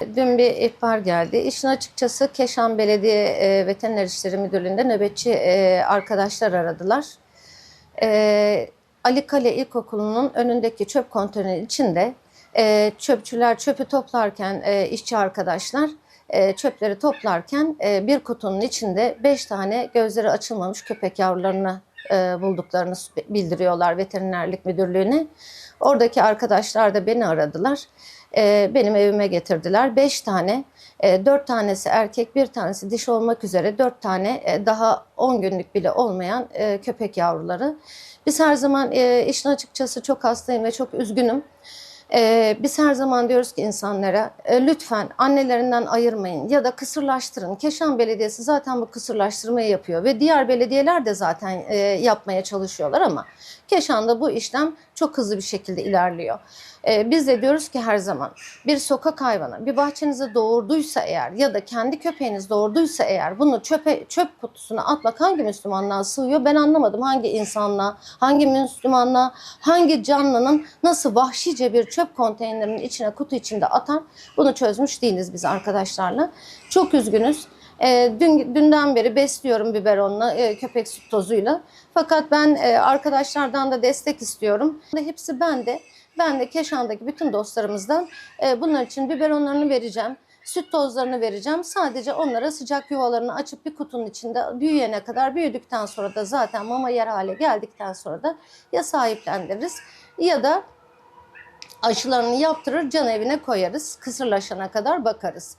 dün bir ihbar geldi. İşin açıkçası Keşan Belediye e, Veteriner İşleri Müdürlüğü'nde nöbetçi e, arkadaşlar aradılar. E, Ali Kale İlkokulu'nun önündeki çöp konteyneri içinde e, çöpçüler çöpü toplarken, e, işçi arkadaşlar e, çöpleri toplarken e, bir kutunun içinde beş tane gözleri açılmamış köpek yavrularını e, bulduklarını bildiriyorlar veterinerlik müdürlüğüne. Oradaki arkadaşlar da beni aradılar. E, benim evime getirdiler. Beş tane, e, dört tanesi erkek, bir tanesi dişi olmak üzere dört tane e, daha on günlük bile olmayan e, köpek yavruları. Biz her zaman e, işin açıkçası çok hastayım ve çok üzgünüm. Ee, biz her zaman diyoruz ki insanlara e, lütfen annelerinden ayırmayın ya da kısırlaştırın. Keşan Belediyesi zaten bu kısırlaştırmayı yapıyor ve diğer belediyeler de zaten e, yapmaya çalışıyorlar ama Keşan'da bu işlem çok hızlı bir şekilde ilerliyor. Ee, biz de diyoruz ki her zaman bir sokak hayvanı bir bahçenize doğurduysa eğer ya da kendi köpeğiniz doğurduysa eğer bunu çöpe çöp kutusuna atmak hangi Müslümanlığa sığıyor ben anlamadım. Hangi insanlığa, hangi Müslümanlığa, hangi canlının nasıl vahşice bir çöp konteynerinin içine kutu içinde atar bunu çözmüş değiliz biz arkadaşlarla. Çok üzgünüz. E, dün, dünden beri besliyorum biberonla, e, köpek süt tozuyla. Fakat ben e, arkadaşlardan da destek istiyorum. Hepsi bende. Ben de Keşan'daki bütün dostlarımızdan e, bunlar için biberonlarını vereceğim. Süt tozlarını vereceğim. Sadece onlara sıcak yuvalarını açıp bir kutunun içinde büyüyene kadar büyüdükten sonra da zaten mama yer hale geldikten sonra da ya sahiplendiririz ya da aşılarını yaptırır can evine koyarız. Kısırlaşana kadar bakarız.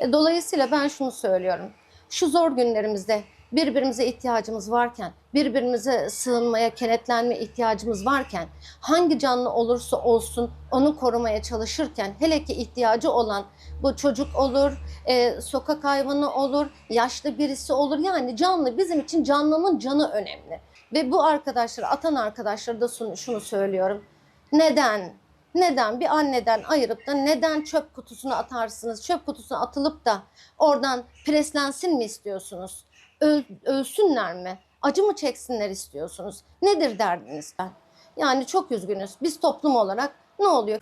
E, Dolayısıyla ben şunu söylüyorum. Şu zor günlerimizde birbirimize ihtiyacımız varken, birbirimize sığınmaya, kenetlenme ihtiyacımız varken, hangi canlı olursa olsun onu korumaya çalışırken, hele ki ihtiyacı olan bu çocuk olur, e, sokak hayvanı olur, yaşlı birisi olur. Yani canlı bizim için canlının canı önemli. Ve bu arkadaşlar, atan arkadaşlara da şunu söylüyorum. Neden? Neden bir anneden ayırıp da neden çöp kutusuna atarsınız? Çöp kutusuna atılıp da oradan preslensin mi istiyorsunuz? Öl, ölsünler mi? Acı mı çeksinler istiyorsunuz? Nedir derdiniz ben? Yani çok üzgünüz. Biz toplum olarak ne oluyor?